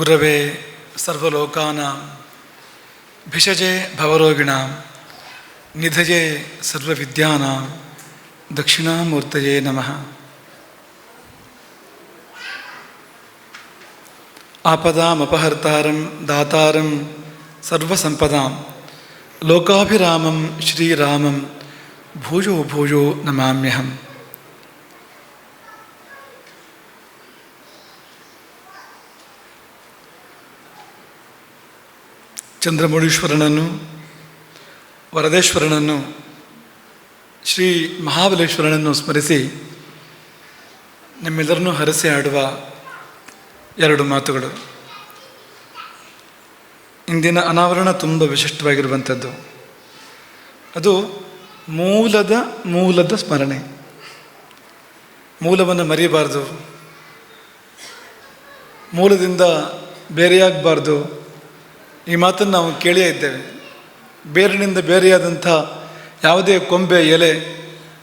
गुरवे सर्वोकाना भिषजे भवरोगिणां, निधजे सर्विद्या दक्षिणामूर्त नम। आपदापहर्ता दाता सर्वसंपदा लोकाभिरामं, श्रीरामं, भूयो भूयो नमाम्यहम्। ಚಂದ್ರಮೌಳೀಶ್ವರನನ್ನು, ವರದೇಶ್ವರನನ್ನು, ಶ್ರೀ ಮಹಾಬಲೇಶ್ವರನನ್ನು ಸ್ಮರಿಸಿ ನಿಮ್ಮೆಲ್ಲರನ್ನೂ ಹರಸಿ ಆಡುವ ಎರಡು ಮಾತುಗಳು. ಇಂದಿನ ಅನಾವರಣ ತುಂಬ ವಿಶಿಷ್ಟವಾಗಿರುವಂಥದ್ದು. ಅದು ಮೂಲದ ಮೂಲದ ಸ್ಮರಣೆ. ಮೂಲವನ್ನು ಮರೆಯಬಾರ್ದು. ಮೂಲದಿಂದ ಬೇರೆಯಾಗಬಾರ್ದು. ಈ ಮಾತನ್ನು ನಾವು ಕೇಳಿಯೇ ಇದ್ದೇವೆ. ಬೇರಿನಿಂದ ಬೇರೆಯಾದಂಥ ಯಾವುದೇ ಕೊಂಬೆ, ಎಲೆ,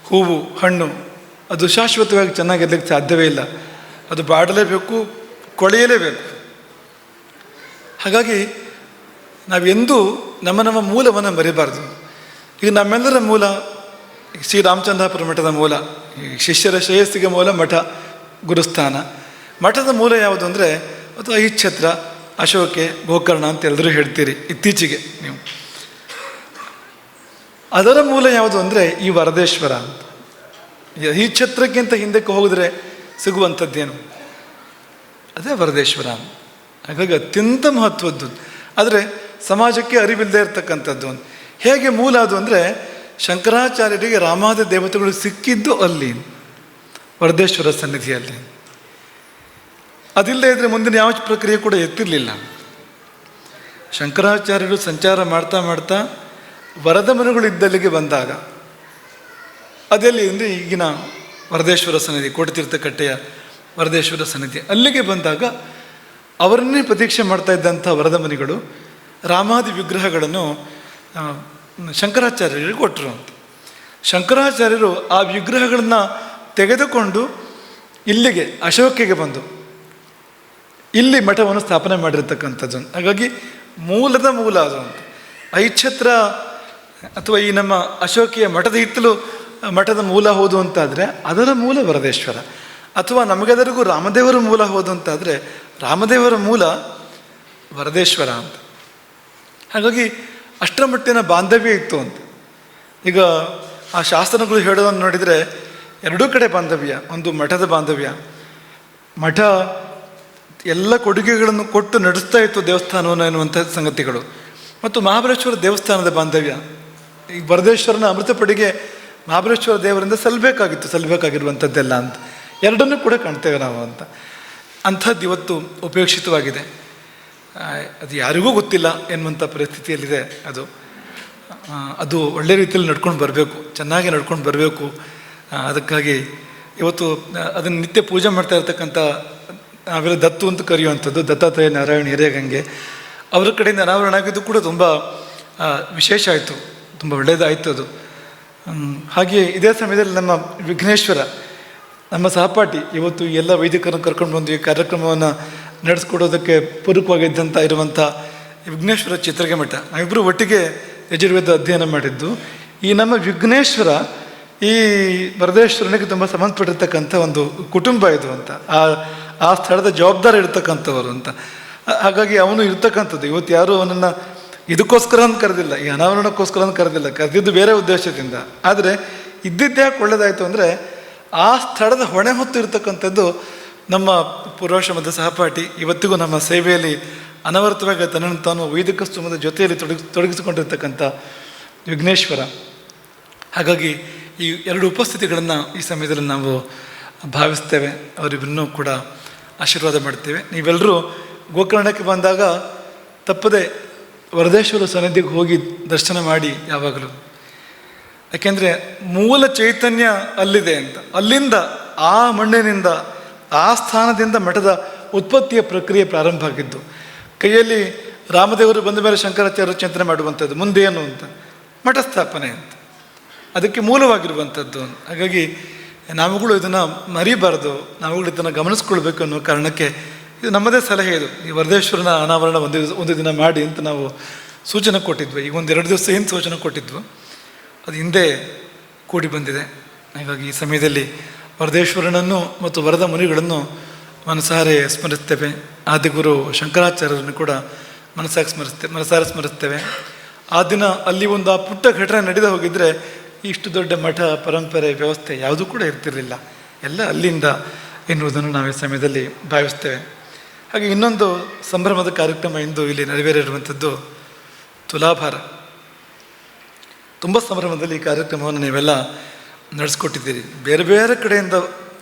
ಹೂವು, ಹಣ್ಣು, ಅದು ಶಾಶ್ವತವಾಗಿ ಚೆನ್ನಾಗಿರ್ಲಿಕ್ಕೆ ಸಾಧ್ಯವೇ ಇಲ್ಲ. ಅದು ಬಾಡಲೇಬೇಕು, ಕೊಳೆಯಲೇಬೇಕು. ಹಾಗಾಗಿ ನಾವೆಂದೂ ನಮ್ಮ ನಮ್ಮ ಮೂಲವನ್ನು ಮರಿಬಾರ್ದು. ಈಗ ನಮ್ಮೆಲ್ಲರ ಮೂಲ ಶ್ರೀರಾಮಚಂದ್ರಾಪುರ ಮಠದ ಮೂಲ, ಈ ಶಿಷ್ಯರ ಶ್ರೇಯಸ್ಸಿಗೆ ಮೂಲ ಮಠ, ಗುರುಸ್ಥಾನ. ಮಠದ ಮೂಲ ಯಾವುದು ಅಂದರೆ ಅದು ಐಚ್ಛತ್ರ ಅಶೋಕೆ, ಗೋಕರ್ಣ ಅಂತ ಎಲ್ಲರೂ ಹೇಳ್ತೀರಿ ಇತ್ತೀಚೆಗೆ ನೀವು. ಅದರ ಮೂಲ ಯಾವುದು ಅಂದರೆ ಈ ವರದೇಶ್ವರ ಅಂತ. ಈ ಛತ್ರಕ್ಕಿಂತ ಹಿಂದಕ್ಕೆ ಹೋಗಿದ್ರೆ ಸಿಗುವಂಥದ್ದೇನು? ಅದೇ ವರದೇಶ್ವರ. ಹಾಗಾಗಿ ಅತ್ಯಂತ ಮಹತ್ವದ್ದು. ಆದರೆ ಸಮಾಜಕ್ಕೆ ಅರಿವಿಲ್ಲದೆ ಇರತಕ್ಕಂಥದ್ದು ಹೇಗೆ ಮೂಲ ಅದು ಅಂದರೆ ಶಂಕರಾಚಾರ್ಯರಿಗೆ ರಾಮಾದ ದೇವತೆಗಳು ಸಿಕ್ಕಿದ್ದು ಅಲ್ಲಿ, ವರದೇಶ್ವರ ಸನ್ನಿಧಿಯಲ್ಲಿ. ಅದಿಲ್ಲದೆ ಇದ್ರೆ ಮುಂದಿನ ಯಾವ ಪ್ರಕ್ರಿಯೆ ಕೂಡ ಎತ್ತಿರಲಿಲ್ಲ. ಶಂಕರಾಚಾರ್ಯರು ಸಂಚಾರ ಮಾಡ್ತಾ ಮಾಡ್ತಾ ವರದ ಮನೆಗಳು ಇದ್ದಲ್ಲಿಗೆ ಬಂದಾಗ, ಅದೆಲ್ಲಿ ಅಂದರೆ ಈಗಿನ ವರದೇಶ್ವರ ಸನ್ನಿಧಿ ಕೋಟತೀರ್ಥಕಟ್ಟೆಯ ವರದೇಶ್ವರ ಸನ್ನಿಧಿ. ಅಲ್ಲಿಗೆ ಬಂದಾಗ ಅವರನ್ನೇ ಪ್ರತೀಕ್ಷೆ ಮಾಡ್ತಾ ಇದ್ದಂಥ ವರದ ಮನಿಗಳು ರಾಮಾದಿ ವಿಗ್ರಹಗಳನ್ನು ಶಂಕರಾಚಾರ್ಯರಿಗೆ ಕೊಟ್ಟರು ಅಂತ. ಶಂಕರಾಚಾರ್ಯರು ಆ ವಿಗ್ರಹಗಳನ್ನು ತೆಗೆದುಕೊಂಡು ಇಲ್ಲಿಗೆ ಅಶೋಕಿಗೆ ಬಂದು ಇಲ್ಲಿ ಮಠವನ್ನು ಸ್ಥಾಪನೆ ಮಾಡಿರ್ತಕ್ಕಂಥದ್ದು ಹಾಗಾಗಿ ಮೂಲದ ಮೂಲ ಅದು ಅಂತ. ಐಚ್ಛತ್ರ ಅಥವಾ ಈ ನಮ್ಮ ಅಶೋಕಿಯ ಮಠದ ಹಿತ್ತಲು ಮಠದ ಮೂಲ ಹೌದು ಅಂತಾದರೆ ಅದರ ಮೂಲ ವರದೇಶ್ವರ. ಅಥವಾ ನಮಗೆಲ್ಲರಿಗೂ ರಾಮದೇವರ ಮೂಲ ಹೌದು ಅಂತಾದರೆ ರಾಮದೇವರ ಮೂಲ ವರದೇಶ್ವರ ಅಂತ. ಹಾಗಾಗಿ ಅಷ್ಟರ ಮಟ್ಟಿನ ಬಾಂಧವ್ಯ ಇತ್ತು ಅಂತ. ಈಗ ಆ ಶಾಸನಗಳು ಹೇಳೋದನ್ನು ನೋಡಿದರೆ ಎರಡೂ ಕಡೆ ಬಾಂಧವ್ಯ, ಒಂದು ಮಠದ ಬಾಂಧವ್ಯ. ಮಠ ಎಲ್ಲ ಕೊಡುಗೆಗಳನ್ನು ಕೊಟ್ಟು ನಡೆಸ್ತಾ ಇತ್ತು ದೇವಸ್ಥಾನವನ್ನು ಎನ್ನುವಂಥ ಸಂಗತಿಗಳು. ಮತ್ತು ಮಹಾಬಲೇಶ್ವರ ದೇವಸ್ಥಾನದ ಬಾಂಧವ್ಯ. ಈ ವರದೇಶ್ವರನ ಅಮೃತಪಡಿಗೆ ಮಹಾಬಲೇಶ್ವರ ದೇವರಿಂದ ಸಲ್ಲಬೇಕಾಗಿತ್ತು ಸಲ್ಲಬೇಕಾಗಿರುವಂಥದ್ದೆಲ್ಲ ಅಂತ. ಎರಡನ್ನೂ ಕೂಡ ಕಾಣ್ತೇವೆ ನಾವು ಅಂತ. ಅಂಥದ್ದು ಇವತ್ತು ಉಪೇಕ್ಷಿತವಾಗಿದೆ. ಅದು ಯಾರಿಗೂ ಗೊತ್ತಿಲ್ಲ ಎನ್ನುವಂಥ ಪರಿಸ್ಥಿತಿಯಲ್ಲಿದೆ ಅದು. ಅದು ಒಳ್ಳೆ ರೀತಿಯಲ್ಲಿ ನಡ್ಕೊಂಡು ಬರಬೇಕು, ಚೆನ್ನಾಗಿ ನಡ್ಕೊಂಡು ಬರಬೇಕು. ಅದಕ್ಕಾಗಿ ಇವತ್ತು ಅದನ್ನು ನಿತ್ಯ ಪೂಜೆ ಮಾಡ್ತಾ ಇರ್ತಕ್ಕಂಥ ನಾವೆಲ್ಲ ದತ್ತು ಅಂತ ಕರೆಯುವಂಥದ್ದು ದತ್ತಾತ್ರೇಯ ನಾರಾಯಣ ಹಿರೇಗಂಗೆ. ಅವರ ಕಡೆಯಿಂದ ಅನಾವರಣ ಆಗಿದ್ದು ಕೂಡ ತುಂಬ ವಿಶೇಷ ಆಯಿತು. ತುಂಬ ಒಳ್ಳೆಯದಾಯಿತು ಅದು. ಹಾಗೆ ಇದೇ ಸಮಯದಲ್ಲಿ ನಮ್ಮ ವಿಘ್ನೇಶ್ವರ, ನಮ್ಮ ಸಹಪಾಠಿ ಇವತ್ತು ಎಲ್ಲ ವೈದಿಕರನ್ನು ಕರ್ಕೊಂಡು ಬಂದು ಈ ಕಾರ್ಯಕ್ರಮವನ್ನು ನಡೆಸ್ಕೊಡೋದಕ್ಕೆ ಪೂರಕವಾಗಿದ್ದಂಥ ಇರುವಂಥ ವಿಘ್ನೇಶ್ವರ ಚಿತ್ರಗೆ ಮಠ. ನಾವಿಬ್ಬರು ಒಟ್ಟಿಗೆ ಯಜುರ್ವೇದ ಅಧ್ಯಯನ ಮಾಡಿದ್ದು. ಈ ನಮ್ಮ ವಿಘ್ನೇಶ್ವರ ಈ ವರದೇಶ್ವರನಿಗೆ ತುಂಬ ಸಂಬಂಧಪಟ್ಟಿರ್ತಕ್ಕಂಥ ಒಂದು ಕುಟುಂಬ ಇದು ಅಂತ. ಆ ಆ ಸ್ಥಳದ ಜವಾಬ್ದಾರಿ ಇರ್ತಕ್ಕಂಥವರು ಅಂತ. ಹಾಗಾಗಿ ಅವನು ಇರ್ತಕ್ಕಂಥದ್ದು. ಇವತ್ತು ಯಾರು ಅವನನ್ನು ಇದಕ್ಕೋಸ್ಕರ ಅಂತ ಕರೆದಿಲ್ಲ, ಈ ಅನಾವರಣಕ್ಕೋಸ್ಕರ ಅಂತ ಕರೆದಿಲ್ಲ, ಕರೆದಿದ್ದು ಬೇರೆ ಉದ್ದೇಶದಿಂದ. ಆದರೆ ಇದ್ದಿದ್ದೇ ಯಾಕೆ ಒಳ್ಳೆಯದಾಯಿತು ಅಂದರೆ ಆ ಸ್ಥಳದ ಹೊಣೆ ಹೊತ್ತು ಇರತಕ್ಕಂಥದ್ದು ನಮ್ಮ ಪೂರ್ವಾಶ್ರಮದ ಸಹಪಾಠಿ, ಇವತ್ತಿಗೂ ನಮ್ಮ ಸೇವೆಯಲ್ಲಿ ಅನವರ್ತವಾಗಿ ತನ್ನನ್ನು ತಾನು ವೈದಿಕ ಸ್ತುಮದ ಜೊತೆಯಲ್ಲಿ ತೊಡಗಿ, ತೊಡಗಿಸಿಕೊಂಡಿರ್ತಕ್ಕಂಥ ವಿಘ್ನೇಶ್ವರ. ಹಾಗಾಗಿ ಈ ಎರಡು ಉಪಸ್ಥಿತಿಗಳನ್ನು ಈ ಸಮಯದಲ್ಲಿ ನಾವು ಭಾವಿಸ್ತೇವೆ. ಅವರಿಬ್ಬರನ್ನೂ ಕೂಡ ಆಶೀರ್ವಾದ ಮಾಡ್ತೇವೆ. ನೀವೆಲ್ಲರೂ ಗೋಕರ್ಣಕ್ಕೆ ಬಂದಾಗ ತಪ್ಪದೆ ವರದೇಶ್ವರ ಸನ್ನಿಧಿಗೆ ಹೋಗಿ ದರ್ಶನ ಮಾಡಿ ಯಾವಾಗಲೂ. ಯಾಕೆಂದರೆ ಮೂಲ ಚೈತನ್ಯ ಅಲ್ಲಿದೆ ಅಂತ. ಅಲ್ಲಿಂದ ಆ ಮಣ್ಣಿನಿಂದ, ಆ ಸ್ಥಾನದಿಂದ ಮಠದ ಉತ್ಪತ್ತಿಯ ಪ್ರಕ್ರಿಯೆ ಪ್ರಾರಂಭ ಆಗಿದ್ದು, ಕೈಯಲ್ಲಿ ರಾಮದೇವರು ಬಂದ ಮೇಲೆ ಶಂಕರಾಚಾರ್ಯ ಚಿಂತನೆ ಮಾಡುವಂಥದ್ದು ಮುಂದೆ ಏನು ಅಂತ. ಮಠ ಸ್ಥಾಪನೆ ಅಂತ. ಅದಕ್ಕೆ ಮೂಲವಾಗಿರುವಂಥದ್ದು. ಹಾಗಾಗಿ ನಾವುಗಳು ಇದನ್ನು ಮರಿಬಾರ್ದು, ನಾವುಗಳು ಇದನ್ನು ಗಮನಿಸ್ಕೊಳ್ಬೇಕು ಅನ್ನೋ ಕಾರಣಕ್ಕೆ ಇದು ನಮ್ಮದೇ ಸಲಹೆ ಇದು. ಈ ವರದೇಶ್ವರನ ಅನಾವರಣ ಒಂದು ಒಂದು ದಿನ ಮಾಡಿ ಅಂತ ನಾವು ಸೂಚನೆ ಕೊಟ್ಟಿದ್ವಿ. ಈಗ ಒಂದು ಎರಡು ದಿವಸ ಏನು ಸೂಚನೆ ಕೊಟ್ಟಿದ್ವು. ಅದು ಹಿಂದೆ ಕೂಡಿ ಬಂದಿದೆ. ಹಾಗಾಗಿ ಈ ಸಮಯದಲ್ಲಿ ವರದೇಶ್ವರನನ್ನು ಮತ್ತು ವರದ ಮುನಿಗಳನ್ನು ಮನಸಾರೆ ಸ್ಮರಿಸ್ತೇವೆ. ಆದಿಗುರು ಶಂಕರಾಚಾರ್ಯರನ್ನು ಕೂಡ ಮನಸ್ಸಾಗಿ ಸ್ಮರಿಸ್ತೇವೆ ಮನಸಾರೆ ಸ್ಮರಿಸ್ತೇವೆ. ಆ ದಿನ ಅಲ್ಲಿ ಒಂದು ಆ ಪುಟ್ಟ ಘಟನೆ ನಡೆದು ಹೋಗಿದ್ರೆ ಇಷ್ಟು ದೊಡ್ಡ ಮಠ, ಪರಂಪರೆ, ವ್ಯವಸ್ಥೆ ಯಾವುದೂ ಕೂಡ ಇರ್ತಿರಲಿಲ್ಲ. ಎಲ್ಲ ಅಲ್ಲಿಂದ ಎನ್ನುವುದನ್ನು ನಾವು ಈ ಸಮಯದಲ್ಲಿ ಭಾವಿಸ್ತೇವೆ. ಹಾಗೆ ಇನ್ನೊಂದು ಸಂಭ್ರಮದ ಕಾರ್ಯಕ್ರಮ ಇಂದು ಇಲ್ಲಿ ನೆರವೇರಿರುವಂಥದ್ದು ತುಲಾಭಾರ. ತುಂಬ ಸಂಭ್ರಮದಲ್ಲಿ ಈ ಕಾರ್ಯಕ್ರಮವನ್ನು ನೀವೆಲ್ಲ ನಡೆಸ್ಕೊಟ್ಟಿದ್ದೀರಿ. ಬೇರೆ ಬೇರೆ ಕಡೆಯಿಂದ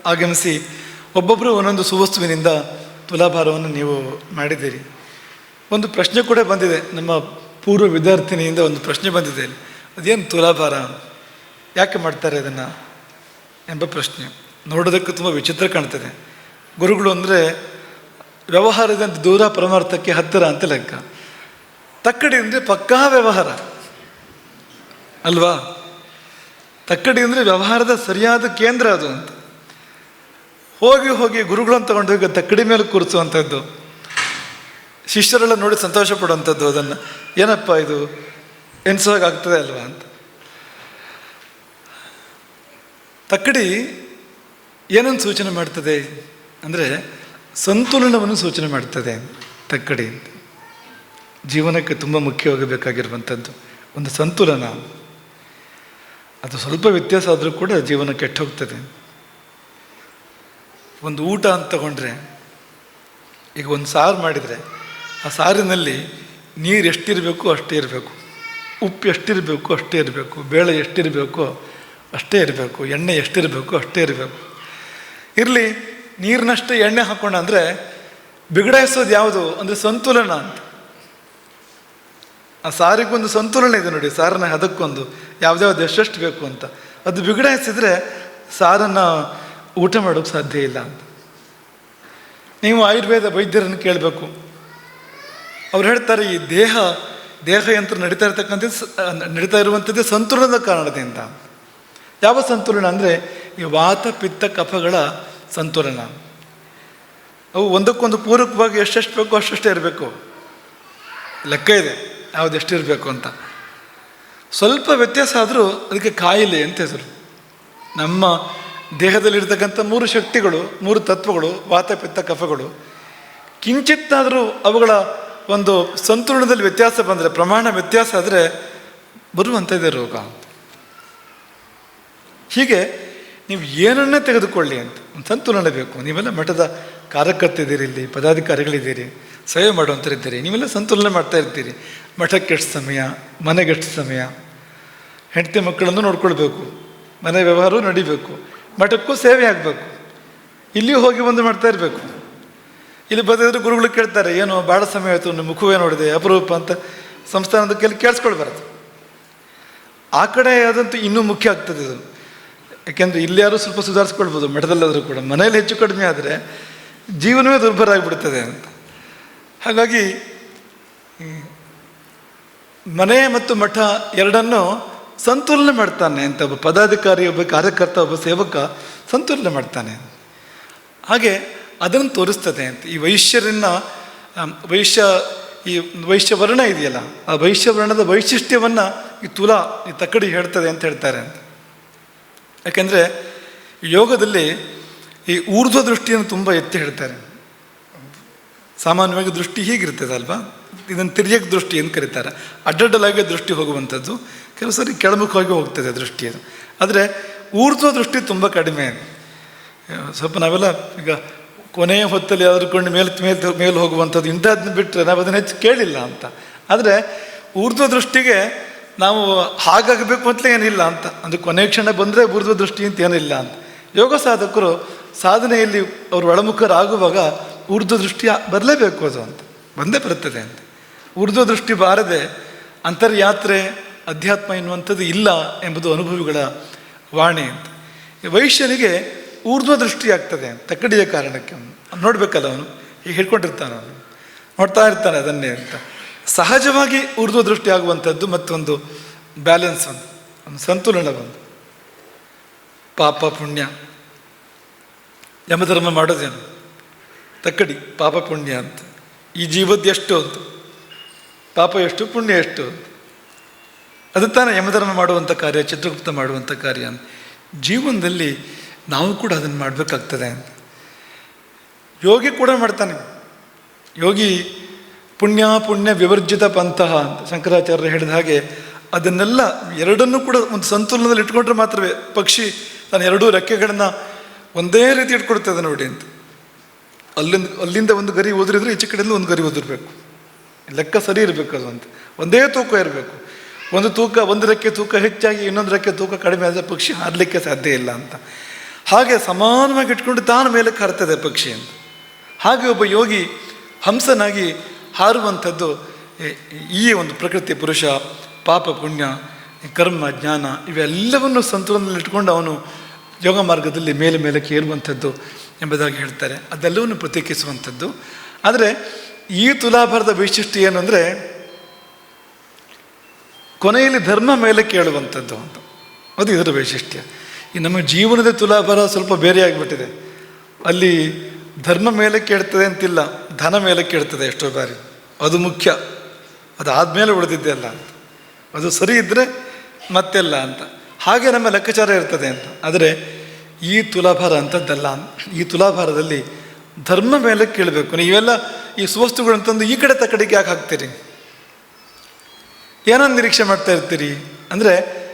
ಆಗಮಿಸಿ ಒಬ್ಬೊಬ್ಬರು ಒಂದೊಂದು ಸುವಸ್ತುವಿನಿಂದ ತುಲಾಭಾರವನ್ನು ನೀವು ಮಾಡಿದ್ದೀರಿ. ಒಂದು ಪ್ರಶ್ನೆ ಕೂಡ ಬಂದಿದೆ. ನಮ್ಮ ಪೂರ್ವ ವಿದ್ಯಾರ್ಥಿನಿಯಿಂದ ಒಂದು ಪ್ರಶ್ನೆ ಬಂದಿದೆ. ಅದೇನು ತುಲಾಭಾರ ಯಾಕೆ ಮಾಡ್ತಾರೆ ಅದನ್ನು ಎಂಬ ಪ್ರಶ್ನೆ. ನೋಡೋದಕ್ಕೆ ತುಂಬ ವಿಚಿತ್ರ ಕಾಣ್ತದೆ. ಗುರುಗಳು ಅಂದರೆ ವ್ಯವಹಾರದಿಂದ ದೂರ ಪರಮಾರ್ಥಕ್ಕೆ ಹತ್ತಿರ ಅಂತ ಲೆಕ್ಕ. ತಕ್ಕಡಿ ಅಂದರೆ ಪಕ್ಕಾ ವ್ಯವಹಾರ. ಅಲ್ವಾ? ತಕ್ಕಡಿ ಅಂದರೆ ವ್ಯವಹಾರದ ಸರಿಯಾದ ಕೇಂದ್ರ ಅದು ಅಂತ. ಹೋಗಿ ಹೋಗಿ ಗುರುಗಳನ್ನು ತಗೊಂಡು ಹೋಗಿ ತಕ್ಕಡಿ ಮೇಲೆ ಕೂರಿಸುವಂಥದ್ದು ಶಿಷ್ಯರೆಲ್ಲ ನೋಡಿ ಸಂತೋಷ ಪಡುವಂಥದ್ದು ಅದನ್ನು. ಏನಪ್ಪ ಇದು? ಎನ್ಸೋಗಾಗ್ತದೆ ಅಲ್ವಾ ಅಂತ. ತಕ್ಕಡಿ ಏನನ್ನು ಸೂಚನೆ ಮಾಡ್ತದೆ ಅಂದರೆ ಸಂತುಲನವನ್ನು ಸೂಚನೆ ಮಾಡ್ತದೆ ತಕ್ಕಡಿ ಜೀವನಕ್ಕೆ ತುಂಬ ಮುಖ್ಯವಾಗಬೇಕಾಗಿರುವಂಥದ್ದು ಒಂದು ಸಂತುಲನ. ಅದು ಸ್ವಲ್ಪ ವ್ಯತ್ಯಾಸ ಆದರೂ ಕೂಡ ಜೀವನ ಕೆಟ್ಟ ಹೋಗ್ತದೆ ಒಂದು ಊಟ ಅಂತ ತಗೊಂಡ್ರೆ, ಈಗ ಒಂದು ಸಾರು ಮಾಡಿದರೆ, ಆ ಸಾರಿನಲ್ಲಿ ನೀರು ಎಷ್ಟಿರಬೇಕು ಅಷ್ಟೇ ಇರಬೇಕು. ಉಪ್ಪು ಎಷ್ಟಿರಬೇಕು ಅಷ್ಟೇ ಇರಬೇಕು. ಬೇಳೆ ಎಷ್ಟಿರಬೇಕು ಅಷ್ಟೇ ಇರಬೇಕು, ಎಣ್ಣೆ ಎಷ್ಟಿರಬೇಕು ಅಷ್ಟೇ ಇರಬೇಕು. ಇರಲಿ, ನೀರಿನಷ್ಟು ಎಣ್ಣೆ ಹಾಕೋಣ ಅಂದರೆ ಬಿಗಡಾಯಿಸೋದು ಯಾವುದು? ಅಂದರೆ ಸಂತುಲನ ಅಂತ. ಆ ಸಾರಿಗೊಂದು ಸಂತುಲನ ಇದೆ ನೋಡಿ, ಸಾರನ್ನ ಅದಕ್ಕೊಂದು ಯಾವ್ದ್ಯಾವ್ದು ಎಷ್ಟೆಷ್ಟು ಬೇಕು ಅಂತ. ಅದು ಬಿಗಡಾಯಿಸಿದ್ರೆ ಸಾರನ್ನು ಊಟ ಮಾಡೋಕ್ಕೆ ಸಾಧ್ಯ ಇಲ್ಲ ಅಂತ. ನೀವು ಆಯುರ್ವೇದ ವೈದ್ಯರನ್ನು ಕೇಳಬೇಕು. ಅವ್ರು ಹೇಳ್ತಾರೆ, ಈ ದೇಹ ದೇಹ ಯಂತ್ರ ನಡೀತಾ ಇರ್ತಕ್ಕಂಥದ್ದು ನಡೀತಾ ಇರುವಂಥದ್ದೇ ಸಂತುಲನದ ಕಾರಣದಿಂದ. ಯಾವ ಸಂತುಲನ ಅಂದರೆ ಈ ವಾತ, ಪಿತ್ತ, ಕಫಗಳ ಸಂತುಲನ. ಅವು ಒಂದಕ್ಕೊಂದು ಪೂರಕವಾಗಿ ಎಷ್ಟೆಷ್ಟು ಬೇಕೋ ಅಷ್ಟಷ್ಟೇ ಇರಬೇಕು. ಲೆಕ್ಕ ಇದೆ, ಯಾವ್ದು ಎಷ್ಟಿರಬೇಕು ಅಂತ. ಸ್ವಲ್ಪ ವ್ಯತ್ಯಾಸ ಆದರೂ ಅದಕ್ಕೆ ಕಾಯಿಲೆ ಅಂತ ಹೆಸರು. ನಮ್ಮ ದೇಹದಲ್ಲಿರ್ತಕ್ಕಂಥ ಮೂರು ಶಕ್ತಿಗಳು, ಮೂರು ತತ್ವಗಳು, ವಾತ, ಪಿತ್ತ, ಕಫಗಳು, ಕಿಂಚಿತ್ತಾದರೂ ಅವುಗಳ ಒಂದು ಸಂತುಲನದಲ್ಲಿ ವ್ಯತ್ಯಾಸ ಬಂದರೆ, ಪ್ರಮಾಣ ವ್ಯತ್ಯಾಸ ಆದರೆ ಬರುವಂಥದ್ದೇ ರೋಗ. ಹೀಗೆ ನೀವು ಏನನ್ನೇ ತೆಗೆದುಕೊಳ್ಳಿ ಅಂತ, ಒಂದು ಸಂತುಲನ ಬೇಕು ನೀವೆಲ್ಲ ಮಠದ ಕಾರ್ಯಕರ್ತಿದ್ದೀರಿ ಇಲ್ಲಿ ಪದಾಧಿಕಾರಿಗಳಿದ್ದೀರಿ, ಸೇವೆ ಮಾಡುವಂಥರಿದ್ದೀರಿ ನೀವೆಲ್ಲ ಸಂತುಲನ ಮಾಡ್ತಾ ಇರ್ತೀರಿ. ಮಠಕ್ಕೆ ಎಷ್ಟು ಸಮಯ, ಮನೆಗೆ ಎಷ್ಟು ಸಮಯ? ಹೆಂಡತಿ ಮಕ್ಕಳನ್ನು ನೋಡ್ಕೊಳ್ಬೇಕು, ಮನೆ ವ್ಯವಹಾರವೂ ನಡಿಬೇಕು, ಮಠಕ್ಕೂ ಸೇವೆ ಆಗಬೇಕು. ಇಲ್ಲಿಯೂ ಹೋಗಿ ಒಂದು ಮಾಡ್ತಾ ಇರಬೇಕು. ಇಲ್ಲಿ ಬಂದಿದ್ರೆ ಗುರುಗಳು ಕೇಳ್ತಾರೆ, ಏನು ಭಾಳ ಸಮಯ ಆಯಿತು ನಿಮ್ಮ ಮುಖವೇ ನೋಡಿದೆ, ಅಪರೂಪ ಅಂತ ಸಂಸ್ಥಾನದ ಕೇಳಿ ಕೇಳಿಸ್ಕೊಳ್ಬಾರ್ದು. ಆ ಕಡೆ ಅದಂತೂ ಇನ್ನೂ ಮುಖ್ಯ ಆಗ್ತದೆ ಇದು. ಯಾಕೆಂದರೆ ಇಲ್ಲಿ ಯಾರು ಸ್ವಲ್ಪ ಸುಧಾರಿಸ್ಕೊಳ್ಬೋದು, ಮಠದಲ್ಲಾದರೂ ಕೂಡ. ಮನೇಲಿ ಹೆಚ್ಚು ಕಡಿಮೆ ಆದರೆ ಜೀವನವೇ ದುರ್ಬಲ ಆಗಿಬಿಡ್ತದೆ ಅಂತ. ಹಾಗಾಗಿ ಮನೆ ಮತ್ತು ಮಠ ಎರಡನ್ನು ಸಂತುಲನ ಮಾಡ್ತಾನೆ ಅಂತ ಒಬ್ಬ ಪದಾಧಿಕಾರಿ, ಒಬ್ಬ ಕಾರ್ಯಕರ್ತ, ಒಬ್ಬ ಸೇವಕ ಸಂತುಲನ ಮಾಡ್ತಾನೆ. ಹಾಗೆ ಅದನ್ನು ತೋರಿಸ್ತದೆ ಅಂತ. ಈ ವೈಶ್ಯರನ್ನು ವೈಶ್ಯ, ಈ ವೈಶ್ಯವರ್ಣ ಇದೆಯಲ್ಲ, ಆ ವೈಶ್ಯವರ್ಣದ ವೈಶಿಷ್ಟ್ಯವನ್ನು ಈ ತುಲಾ, ಈ ತಕ್ಕಡಿ ಹೇಳ್ತದೆ ಅಂತ ಹೇಳ್ತಾರೆ ಅಂತ. ಯಾಕೆಂದರೆ ಯೋಗದಲ್ಲಿ ಈ ಊರ್ಧ್ವ ದೃಷ್ಟಿಯನ್ನು ತುಂಬ ಎತ್ತಿ ಹೇಳ್ತಾರೆ. ಸಾಮಾನ್ಯವಾಗಿ ದೃಷ್ಟಿ ಹೀಗಿರ್ತದೆ ಅಲ್ವಾ? ಇದನ್ನು ತಿರ್ಯಕ್ ದೃಷ್ಟಿ ಅಂತ ಕರೀತಾರೆ. ಅಡ್ಡಡ್ಡಲಾಗಿ ದೃಷ್ಟಿ ಹೋಗುವಂಥದ್ದು, ಕೆಲವು ಸರಿ ಕೆಳಮುಖವಾಗಿ ಹೋಗ್ತದೆ ದೃಷ್ಟಿ ಆದರೆ ಊರ್ಧ್ವ ದೃಷ್ಟಿ ತುಂಬ ಕಡಿಮೆ. ಸ್ವಲ್ಪ ನಾವೆಲ್ಲ ಈಗ ಕೊನೆಯ ಹೊತ್ತಲ್ಲಿ ಯಾವ್ದು ಕೊಂಡು ಮೇಲೆ ಮೇಲೆ ಮೇಲೆ ಹೋಗುವಂಥದ್ದು ಇಂಥದ್ದನ್ನ ಬಿಟ್ಟರೆ ನಾವು ಅದನ್ನು ಹೆಚ್ಚು ಕೇಳಿಲ್ಲ ಅಂತ. ಆದರೆ ಊರ್ಧ್ವ ದೃಷ್ಟಿಗೆ ನಾವು ಹಾಗಾಗಬೇಕು ಅಂತಲೇ ಏನಿಲ್ಲ ಅಂತ. ಅಂದರೆ ಕೊನೆ ಕ್ಷಣ ಬಂದರೆ ಬುರ್ದ ದೃಷ್ಟಿ ಅಂತ ಏನಿಲ್ಲ ಅಂತ. ಯೋಗ ಸಾಧಕರು ಸಾಧನೆಯಲ್ಲಿ ಅವರು ಒಳಮುಖರಾಗುವಾಗ ಊರ್ಧ್ವ ದೃಷ್ಟಿ ಬರಲೇಬೇಕು ಅದು ಅಂತ. ಬಂದೇ ಬರುತ್ತದೆ ಅಂತ. ಊರ್ಧ್ವ ದೃಷ್ಟಿ ಬಾರದೆ ಅಂತರ್ಯಾತ್ರೆ, ಅಧ್ಯಾತ್ಮ ಎನ್ನುವಂಥದ್ದು ಇಲ್ಲ ಎಂಬುದು ಅನುಭವಿಗಳ ವಾಣಿ ಅಂತ. ವೈಶ್ಯನಿಗೆ ಊರ್ಧ್ವ ದೃಷ್ಟಿ ಆಗ್ತದೆ ತಕ್ಕಡಿಯ ಕಾರಣಕ್ಕೆ. ನೋಡಬೇಕಲ್ಲ ಅವನು. ಹೀಗೆ ಹಿಡ್ಕೊಂಡಿರ್ತಾನೆ ನೋಡ್ತಾ ಇರ್ತಾನೆ ಅದನ್ನೇ ಅಂತ. ಸಹಜವಾಗಿ ಉರ್ದು ದೃಷ್ಟಿ ಆಗುವಂಥದ್ದು ಮತ್ತೊಂದು ಬ್ಯಾಲೆನ್ಸ್ ಒಂದು ಒಂದು ಸಂತುಲನ ಒಂದು. ಪಾಪ, ಪುಣ್ಯ. ಯಮಧರ್ಮ ಮಾಡೋದೇನು? ತಕ್ಕಡಿ, ಪಾಪ, ಪುಣ್ಯ ಅಂತ. ಈ ಜೀವದ್ದು ಎಷ್ಟು ಅಂತ? ಪಾಪ ಎಷ್ಟು, ಪುಣ್ಯ ಎಷ್ಟು ಅಂತ. ಅದು ತಾನೇ ಯಮಧರ್ಮ ಮಾಡುವಂಥ ಕಾರ್ಯ, ಚಿತ್ರಗುಪ್ತ ಮಾಡುವಂಥ ಕಾರ್ಯ ಅಂತ. ಜೀವನದಲ್ಲಿ ನಾವು ಕೂಡ ಅದನ್ನು ಮಾಡಬೇಕಾಗ್ತದೆ ಅಂತ. ಯೋಗಿ ಕೂಡ ಮಾಡ್ತಾನೆ. ಯೋಗಿ ಪುಣ್ಯ ಪುಣ್ಯ ವಿವರ್ಜಿತ ಪಂತಹ ಅಂತ ಶಂಕರಾಚಾರ್ಯರು ಹೇಳಿದ ಹಾಗೆ ಅದನ್ನೆಲ್ಲ ಎರಡನ್ನೂ ಕೂಡ ಒಂದು ಸಂತುಲನದಲ್ಲಿ ಇಟ್ಕೊಂಡ್ರೆ ಮಾತ್ರವೇ ಪಕ್ಷಿ ತನ್ನ ಎರಡೂ ರೆಕ್ಕೆಗಳನ್ನು ಒಂದೇ ರೀತಿ ಇಟ್ಕೊಡ್ತದೆ ನೋಡಿ ಅಂತ. ಅಲ್ಲಿಂದ ಅಲ್ಲಿಂದ ಒಂದು ಗರಿ ಓದಿರಿದ್ರೆ ಈಚೆ ಕಡೆಯಿಂದ ಒಂದು ಗರಿ ಓದಿರಬೇಕು ಲೆಕ್ಕ ಸರಿ ಇರಬೇಕು ಅದು ಅಂತ. ಒಂದೇ ತೂಕ ಇರಬೇಕು. ಒಂದು ತೂಕ, ಒಂದು ರೆಕ್ಕೆ ತೂಕ ಹೆಚ್ಚಾಗಿ ಇನ್ನೊಂದು ರೆಕ್ಕೆ ತೂಕ ಕಡಿಮೆ ಆದರೆ ಪಕ್ಷಿ ಹಾರಲಿಕ್ಕೆ ಸಾಧ್ಯ ಇಲ್ಲ ಅಂತ. ಹಾಗೆ ಸಮಾನವಾಗಿ ಇಟ್ಕೊಂಡು ತಾನು ಮೇಲೆ ಹಾರ್ತದೆ ಪಕ್ಷಿ ಅಂತ. ಹಾಗೆ ಒಬ್ಬ ಯೋಗಿ ಹಂಸನಾಗಿ ಹಾರುವಂಥದ್ದು ಈ- ಒಂದು ಪ್ರಕೃತಿ, ಪುರುಷ, ಪಾಪ, ಪುಣ್ಯ, ಕರ್ಮ, ಜ್ಞಾನ, ಇವೆಲ್ಲವನ್ನು ಸಂತೋಲನದಲ್ಲಿಟ್ಕೊಂಡು ಅವನು ಯೋಗ ಮಾರ್ಗದಲ್ಲಿ ಮೇಲೆ ಮೇಲೆ ಏರುವಂಥದ್ದು ಎಂಬುದಾಗಿ ಹೇಳ್ತಾರೆ. ಅದೆಲ್ಲವನ್ನು ಪ್ರತ್ಯೇಕಿಸುವಂಥದ್ದು. ಆದರೆ ಈ ತುಲಾಭಾರದ ವೈಶಿಷ್ಟ್ಯ ಏನು ಅಂದರೆ ಕೊನೆಯಲ್ಲಿ ಧರ್ಮ ಮೇಲೆ ಕೇಳುವಂಥದ್ದು ಅಂತ. ಅದು ಇದರ ವೈಶಿಷ್ಟ್ಯ. ಈ ನಮ್ಮ ಜೀವನದ ತುಲಾಭಾರ ಸ್ವಲ್ಪ ಬೇರೆ ಆಗಿಬಿಟ್ಟಿದೆ. ಅಲ್ಲಿ ಧರ್ಮ ಮೇಲೆ ಕೇಳ್ತದೆ ಅಂತಿಲ್ಲ, ಧನ ಮೇಲೆ ಕೇಳ್ತದೆ ಎಷ್ಟೋ ಬಾರಿ. ಅದು ಮುಖ್ಯ. ಅದಾದಮೇಲೆ ಉಳಿದಿದ್ದೆ ಅಲ್ಲ ಅಂತ. ಅದು ಸರಿ ಇದ್ದರೆ ಮತ್ತೆಲ್ಲ ಅಂತ. ಹಾಗೆ ನಮ್ಮ ಲೆಕ್ಕಾಚಾರ ಇರ್ತದೆ ಅಂತ. ಆದರೆ ಈ ತುಲಾಭಾರ ಅಂಥದ್ದಲ್ಲ ಈ ತುಲಾಭಾರದಲ್ಲಿ ಧರ್ಮ ಮೇಲೆ ಕೇಳಬೇಕು. ನೀವೆಲ್ಲ ಈ ಸುವಸ್ತುಗಳನ್ನು ತಂದು ಈ ಕಡೆ ತಕ್ಕಡಿಗೆ ಯಾಕೆ ಹಾಕ್ತೀರಿ? ಏನೋ ನಿರೀಕ್ಷೆ ಮಾಡ್ತಾ ಇರ್ತೀರಿ? ಅಂದರೆ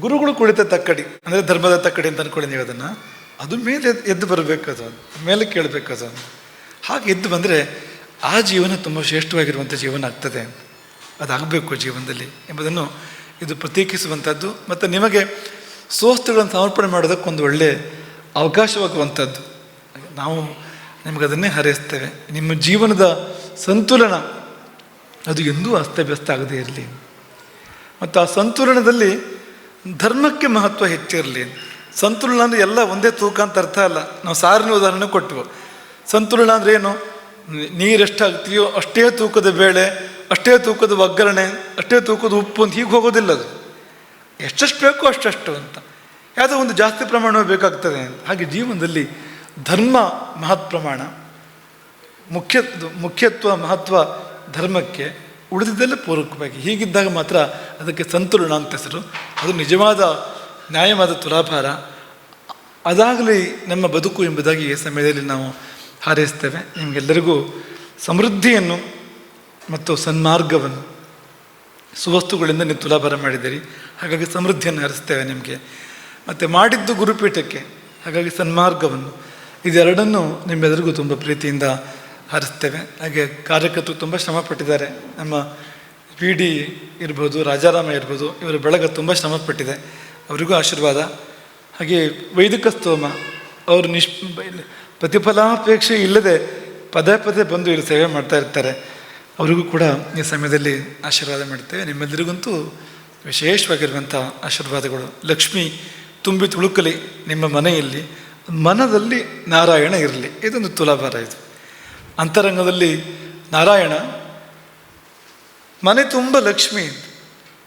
ಗುರುಗಳು ಕುಳಿತ ತಕ್ಕಡಿ ಅಂದರೆ ಧರ್ಮದ ತಕ್ಕಡಿ ಅಂತ ಅಂದ್ಕೊಳ್ಳಿ ನೀವು ಅದನ್ನು. ಅದು ಮೇಲೆ ಎದ್ದು- ಬರಬೇಕು ಅದು. ಮೇಲೆ ಕೇಳಬೇಕು ಅದು. ಹಾಗೆ ಎದ್ದು ಬಂದರೆ ಆ ಜೀವನ ತುಂಬ ಶ್ರೇಷ್ಠವಾಗಿರುವಂಥ ಜೀವನ ಆಗ್ತದೆ. ಅದಾಗಬೇಕು ಜೀವನದಲ್ಲಿ ಎಂಬುದನ್ನು ಇದು ಪ್ರತೀಕಿಸುವಂಥದ್ದು ಮತ್ತು ನಿಮಗೆ ಸ್ವಸ್ಥಗಳನ್ನು ಸಮರ್ಪಣೆ ಮಾಡೋದಕ್ಕೊಂದು ಒಳ್ಳೆ ಅವಕಾಶವಾಗುವಂಥದ್ದು ನಾವು ನಿಮಗದನ್ನೇ ಹಾರೈಸ್ತೇವೆ. ನಿಮ್ಮ ಜೀವನದ ಸಂತುಲನ ಅದು ಎಂದೂ ಅಸ್ತವ್ಯಸ್ತ ಆಗದೇ ಇರಲಿ. ಮತ್ತು ಆ ಸಂತುಲನದಲ್ಲಿ ಧರ್ಮಕ್ಕೆ ಮಹತ್ವ ಹೆಚ್ಚಿರಲಿ. ಸಂತುಲನ ಅಂದರೆ ಎಲ್ಲ ಒಂದೇ ತೂಕ ಅಂತ ಅರ್ಥ ಅಲ್ಲ. ನಾವು ಸಾರಿನ ಉದಾಹರಣೆ ಕೊಟ್ಟವು ಸಂತುಲನ ಅಂದರೆ ಏನು? ನೀರು ಎಷ್ಟಾಗ್ತೀಯೋ ಅಷ್ಟೇ ತೂಕದ ಬೇಳೆ, ಅಷ್ಟೇ ತೂಕದ ಒಗ್ಗರಣೆ, ಅಷ್ಟೇ ತೂಕದ ಉಪ್ಪು ಅಂತ ಹೀಗೆ ಹೋಗೋದಿಲ್ಲ ಅದು. ಎಷ್ಟೆಷ್ಟು ಬೇಕೋ ಅಷ್ಟೆಷ್ಟು ಅಂತ. ಯಾವುದೋ ಒಂದು ಜಾಸ್ತಿ ಪ್ರಮಾಣ ಬೇಕಾಗ್ತದೆ ಹಾಗೆ ಜೀವನದಲ್ಲಿ ಧರ್ಮ ಮಹತ್ ಪ್ರಮಾಣ ಮುಖ್ಯ ಮುಖ್ಯತ್ವ, ಮಹತ್ವ ಧರ್ಮಕ್ಕೆ ಉಳಿದಿದ್ದೆಲ್ಲ ಪೂರಕವಾಗಿ. ಹೀಗಿದ್ದಾಗ ಮಾತ್ರ ಅದಕ್ಕೆ ಸಂತುಲನ ಅಂತ ಹೆಸರು. ಅದು ನಿಜವಾದ ನ್ಯಾಯವಾದ ತುಲಾಭಾರ. ಅದಾಗಲಿ ನಮ್ಮ ಬದುಕು ಎಂಬುದಾಗಿ ಈ ಸಮಯದಲ್ಲಿ ನಾವು ಹಾರೈಸ್ತೇವೆ. ನಿಮಗೆಲ್ಲರಿಗೂ ಸಮೃದ್ಧಿಯನ್ನು ಮತ್ತು ಸನ್ಮಾರ್ಗವನ್ನು, ಸುವಸ್ತುಗಳಿಂದ ನೀವು ತುಲಾಭಾರ ಮಾಡಿದ್ದೀರಿ. ಹಾಗಾಗಿ ಸಮೃದ್ಧಿಯನ್ನು ಹರಿಸ್ತೇವೆ ನಿಮಗೆ. ಮತ್ತು ಮಾಡಿದ್ದು ಗುರುಪೀಠಕ್ಕೆ ಹಾಗಾಗಿ ಸನ್ಮಾರ್ಗವನ್ನು ಇದೆರಡನ್ನು ನಿಮ್ಮೆಲ್ಲರಿಗೂ ತುಂಬ ಪ್ರೀತಿಯಿಂದ ಹರಿಸ್ತೇವೆ. ಹಾಗೆ ಕಾರ್ಯಕರ್ತರು ತುಂಬ ಶ್ರಮ ಪಟ್ಟಿದ್ದಾರೆ. ನಮ್ಮ ಪಿ ಡಿ ಇರ್ಬೋದು, ರಾಜಾರಾಮ ಇರ್ಬೋದು, ಇವರ ಬೆಳಗ್ಗೆ ತುಂಬ ಶ್ರಮ ಪಟ್ಟಿದೆ. ಅವರಿಗೂ ಆಶೀರ್ವಾದ. ಹಾಗೆ ವೈದಿಕ ಸ್ತೋಮ, ಅವರು ನಿಶ್ ಪ್ರತಿಫಲಾಪೇಕ್ಷೆ ಇಲ್ಲದೆ ಪದೇ ಪದೇ ಬಂದು ಇಲ್ಲಿ ಸೇವೆ ಮಾಡ್ತಾ ಇರ್ತಾರೆ. ಅವರಿಗೂ ಕೂಡ ಈ ಸಮಯದಲ್ಲಿ ಆಶೀರ್ವಾದ ಮಾಡ್ತೇವೆ. ನಿಮ್ಮೆಲ್ಲರಿಗಂತೂ ವಿಶೇಷವಾಗಿರುವಂಥ ಆಶೀರ್ವಾದಗಳು. ಲಕ್ಷ್ಮಿ ತುಂಬಿ ತುಳುಕಲಿ ನಿಮ್ಮ ಮನೆಯಲ್ಲಿ. ಮನದಲ್ಲಿ ನಾರಾಯಣ ಇರಲಿ. ಇದೊಂದು ತುಲಾಭಾರ ಇದು. ಅಂತರಂಗದಲ್ಲಿ ನಾರಾಯಣ. ಮನೆ ತುಂಬ ಲಕ್ಷ್ಮಿ.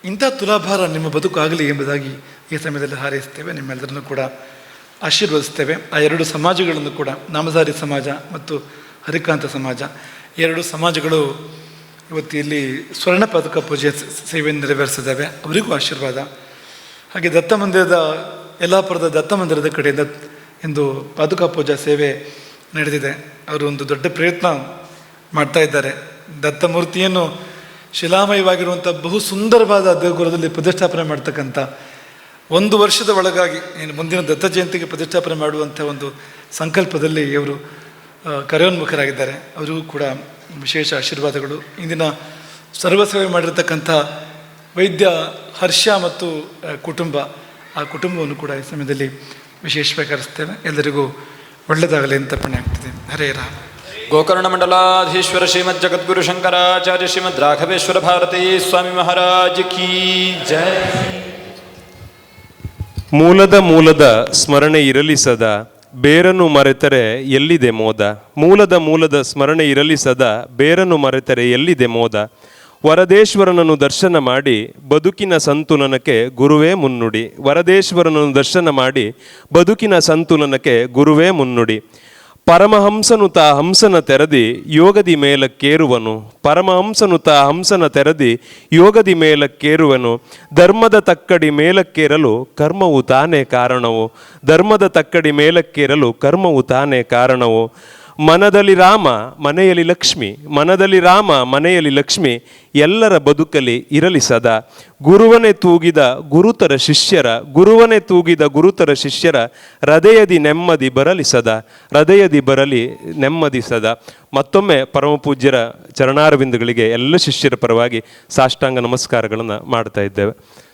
ಇಂಥ ತುಲಾಭಾರ ನಿಮ್ಮ ಬದುಕಾಗಲಿ ಎಂಬುದಾಗಿ ಈ ಸಮಯದಲ್ಲಿ ಹಾರೈಸ್ತೇವೆ. ನಿಮ್ಮೆಲ್ಲರನ್ನು ಕೂಡ ಆಶೀರ್ವದಿಸ್ತೇವೆ. ಆ ಎರಡು ಸಮಾಜಗಳನ್ನು ಕೂಡ ನಾಮಧಾರಿ ಸಮಾಜ ಮತ್ತು ಹರಿಕಾಂತ ಸಮಾಜ, ಎರಡು ಸಮಾಜಗಳು ಇವತ್ತು ಇಲ್ಲಿ ಸ್ವರ್ಣ ಪದಕ ಪೂಜೆ ಸೇವೆ ಸೇವೆಯನ್ನು ನೆರವೇರಿಸಿದ್ದಾವೆ. ಅವರಿಗೂ ಆಶೀರ್ವಾದ. ಹಾಗೆ ದತ್ತ ಮಂದಿರದ, ಯಲ್ಲಾಪುರದ ದತ್ತ ಮಂದಿರದ ಕಡೆಯಿಂದ ಇಂದು ಪಾದುಕಾ ಪೂಜಾ ಸೇವೆ ನಡೆದಿದೆ. ಅವರು ಒಂದು ದೊಡ್ಡ ಪ್ರಯತ್ನ ಮಾಡ್ತಾ ಇದ್ದಾರೆ. ದತ್ತ ಮೂರ್ತಿಯನ್ನು ಶಿಲಾಮಯವಾಗಿರುವಂಥ ಬಹು ಸುಂದರವಾದ ದೇಗುಲದಲ್ಲಿ ಪ್ರತಿಷ್ಠಾಪನೆ ಮಾಡ್ತಕ್ಕಂಥ ಒಂದು ವರ್ಷದ ಒಳಗಾಗಿ ಏನು ಮುಂದಿನ ದತ್ತ ಜಯಂತಿಗೆ ಪ್ರತಿಷ್ಠಾಪನೆ ಮಾಡುವಂಥ ಒಂದು ಸಂಕಲ್ಪದಲ್ಲಿ ಇವರು ಕರೆಯೋನ್ಮುಖರಾಗಿದ್ದಾರೆ. ಅವರಿಗೂ ಕೂಡ ವಿಶೇಷ ಆಶೀರ್ವಾದಗಳು. ಇಂದಿನ ಸರ್ವಸೇವೆ ಮಾಡಿರ್ತಕ್ಕಂಥ ವೈದ್ಯ ಹರ್ಷ ಮತ್ತು ಕುಟುಂಬ, ಆ ಕುಟುಂಬವನ್ನು ಕೂಡ ಈ ಸಮಯದಲ್ಲಿ ವಿಶೇಷವಾಗಿ ಕರೆಸ್ತೇವೆ ಎಲ್ಲರಿಗೂ ಒಳ್ಳೆಯದಾಗಲಿ ಅಂತ ಪಣೆ ಆಗ್ತದೆ ಹರೇ ರಾಮ. ಗೋಕರ್ಣ ಮಂಡಲಾಧೀಶ್ವರ ಶ್ರೀಮದ್ ಜಗದ್ಗುರು ಶಂಕರಾಚಾರ್ಯ ಶ್ರೀಮದ್ ರಾಘವೇಶ್ವರ ಭಾರತೀ ಸ್ವಾಮಿ ಮಹಾರಾಜ್ ಕೀ ಜಯ ಮೂಲದ ಮೂಲದ ಸ್ಮರಣೆ ಇರಲಿ ಸದಾ, ಬೇರನ್ನು ಮರೆತರೆ ಎಲ್ಲಿದೆ ಮೋದ? ಮೂಲದ ಮೂಲದ ಸ್ಮರಣೆ ಇರಲಿ ಸದಾ, ಬೇರನ್ನು ಮರೆತರೆ ಎಲ್ಲಿದೆ ಮೋದ? ವರದೇಶ್ವರನನ್ನು ದರ್ಶನ ಮಾಡಿ, ಬದುಕಿನ ಸಂತುಲನಕ್ಕೆ ಗುರುವೇ ಮುನ್ನುಡಿ. ವರದೇಶ್ವರನನ್ನು ದರ್ಶನ ಮಾಡಿ, ಬದುಕಿನ ಸಂತುಲನಕ್ಕೆ ಗುರುವೇ ಮುನ್ನುಡಿ. ಪರಮಹಂಸನು ತಾ ಹಂಸನ ತೆರದಿ ಯೋಗದಿ ಮೇಲಕ್ಕೇರುವನು ಪರಮಹಂಸನು ತಾ ಹಂಸನ ತೆರದಿ ಯೋಗದಿ ಮೇಲಕ್ಕೇರುವನು ಧರ್ಮದ ತಕ್ಕಡಿ ಮೇಲಕ್ಕೇರಲು ಕರ್ಮವು ತಾನೇ ಕಾರಣವು. ಧರ್ಮದ ತಕ್ಕಡಿ ಮೇಲಕ್ಕೇರಲು ಕರ್ಮವು ತಾನೇ ಕಾರಣವು. ಮನದಲ್ಲಿ ರಾಮ, ಮನೆಯಲ್ಲಿ ಲಕ್ಷ್ಮಿ. ಮನದಲ್ಲಿ ರಾಮ, ಮನೆಯಲ್ಲಿ ಲಕ್ಷ್ಮಿ. ಎಲ್ಲರ ಬದುಕಲಿ ಇರಲಿ ಸದಾ. ಗುರುವನೇ ತೂಗಿದ ಗುರುತರ ಶಿಷ್ಯರ ಗುರುವನೇ ತೂಗಿದ ಗುರುತರ ಶಿಷ್ಯರ, ಹೃದಯದಿ ನೆಮ್ಮದಿ ಬರಲಿ ಸದಾ. ಹೃದಯದಿ ಬರಲಿ ನೆಮ್ಮದಿ ಸದಾ. ಮತ್ತೊಮ್ಮೆ ಪರಮಪೂಜ್ಯರ ಚರಣಾರವಿಂದಗಳಿಗೆ ಎಲ್ಲ ಶಿಷ್ಯರ ಪರವಾಗಿ ಸಾಷ್ಟಾಂಗ ನಮಸ್ಕಾರಗಳನ್ನು ಮಾಡ್ತಾ ಇದ್ದೇವೆ.